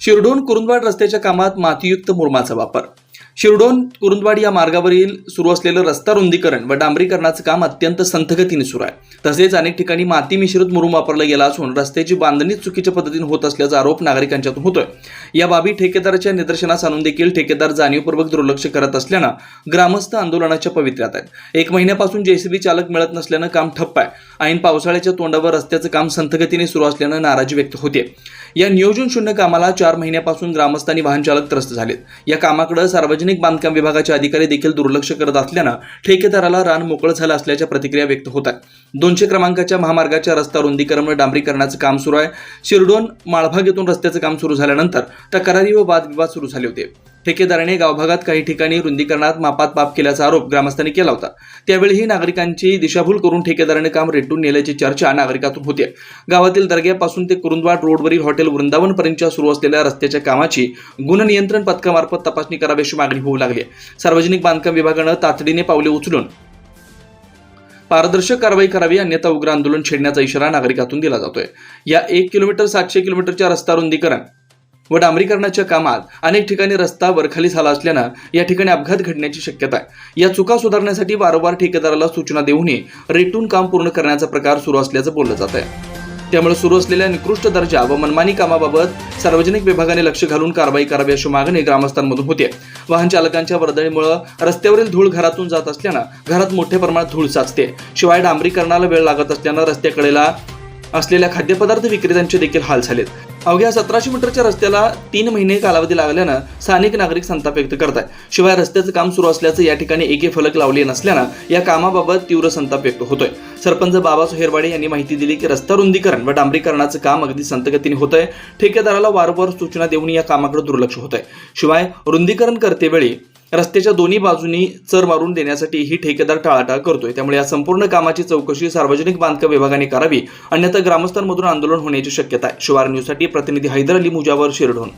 शिरडून कुरुंदवाड रस्त्याच्या कामात मातीयुक्त मुरमाचा वापर शिरडोन कुरुंदवाड या मार्गावरील सुरू असलेलं रस्ता रुंदीकरण व डांबरीकरणाचं काम अत्यंत संथगतीने सुरू आहे. तसेच अनेक ठिकाणी माती मिश्रित मुरुम वापरला गेला असून रस्त्याची बांधणी चुकीच्या पद्धतीने होत असल्याचा आरोप नागरिकांच्यातून होतोय. या बाबी ठेकेदाराच्या निदर्शनास आणून देखील ठेकेदार जाणीवपूर्वक दुर्लक्ष करत असल्यानं ग्रामस्थ आंदोलनाच्या पवित्र्यात आहेत. एक महिन्यापासून जेसीबी चालक मिळत नसल्यानं काम ठप्प आहे. ऐन पावसाळ्याच्या तोंडावर रस्त्याचं काम संथगतीने सुरू असल्यानं नाराजी व्यक्त होते या नियोजन शून्य कामाला चार महिन्यापासून ग्रामस्थांनी वाहन चालक त्रस्त झालेत. या कामाकडे सार्वजनिक बांधकाम विभागाचे अधिकारी देखील दुर्लक्ष करत असल्यानं ठेकेदाराला रान मोकळं झालं असल्याच्या प्रतिक्रिया व्यक्त होत आहेत. दोनशे क्रमांकाच्या महामार्गाच्या रस्ता रुंदीकरण डांबरीकरणाचं काम सुरू आहे. शिरडोन माळभाग येथून रस्त्याचं काम सुरू झाल्यानंतर तक्रारी व वादविवाद सुरू झाले होते. ठेकेदाराने गावभागात काही ठिकाणी रुंदीकरणात मापात माप केल्याचा आरोप ग्रामस्थांनी केला होता. त्यावेळीही नागरिकांची दिशाभूल करून ठेकेदाराने काम रेटून नेल्याची चर्चा नागरिकातून होते. गावातील दर्ग्यापासून ते कुरुंदवाड रोडवरील हॉटेल वृंदावनपर्यंतच्या सुरू असलेल्या रस्त्याच्या कामाची गुणनियंत्रण पथकामार्फत तपासणी करावी अशी मागणी होऊ लागली. सार्वजनिक बांधकाम विभागानं तातडीने पावले उचलून पारदर्शक कारवाई करावी अन्यथा उग्र आंदोलन छेडण्याचा इशारा नागरिकातून दिला जातोय. या एक किलोमीटर सातशे किलोमीटरच्या रस्ता रुंदीकरण व डांबरीकरणाच्या कामात अनेक ठिकाणी रस्ता वरखाली झाला असल्यानं या ठिकाणी अपघात घडण्याची शक्यता आहे. या चुका सुधारण्यासाठी वारंवार ठेकेदाराला सूचना देऊनही रेटून काम पूर्ण करण्याचा प्रकार सुरू असल्याचं बोललं जात आहे. त्यामुळे सुरू असलेल्या निकृष्ट दर्जा व मनमानी कामाबाबत सार्वजनिक विभागाने लक्ष घालून कारवाई करावी अशी मागणी ग्रामस्थांमधून होते वाहन चालकांच्या वर्दळीमुळे रस्त्यावरील धूळ घरातून जात असल्यानं घरात मोठ्या प्रमाणात धूळ साचते. शिवाय डांबरीकरणाला वेळ लागत असल्यानं रस्त्याकडेला असलेल्या खाद्यपदार्थ विक्रेत्यांचे देखील हाल झालेत. अवघ्या सतराशे मीटरच्या रस्त्याला तीन महिने कालावधी लागल्यानं स्थानिक नागरिक संताप व्यक्त करत आहेत शिवाय रस्त्याचं काम सुरू असल्याचं या ठिकाणी एके फलक लावले नसल्यानं या कामाबाबत तीव्र संताप व्यक्त होतोय. सरपंच बाबा सोहेरवाडे यांनी माहिती दिली की रस्ता रुंदीकरण व डांबरीकरणाचं काम अगदी संतगतीने होत आहे ठेकेदाराला वारंवार सूचना देऊन या कामाकडे दुर्लक्ष होत आहे शिवाय रुंदीकरण करतेवेळी रस्त्याच्या दोन्ही बाजूनी चर मारून देण्यासाठी ही ठेकेदार टाळाटाळ करतोय. त्यामुळे या संपूर्ण कामाची चौकशी सार्वजनिक बांधकाम विभागाने करावी अन्यथा ग्रामस्थांमधून आंदोलन होण्याची शक्यता आहे. शिवार न्यूजसाठी प्रतिनिधी हैदर अली मुजावर शिरढोण.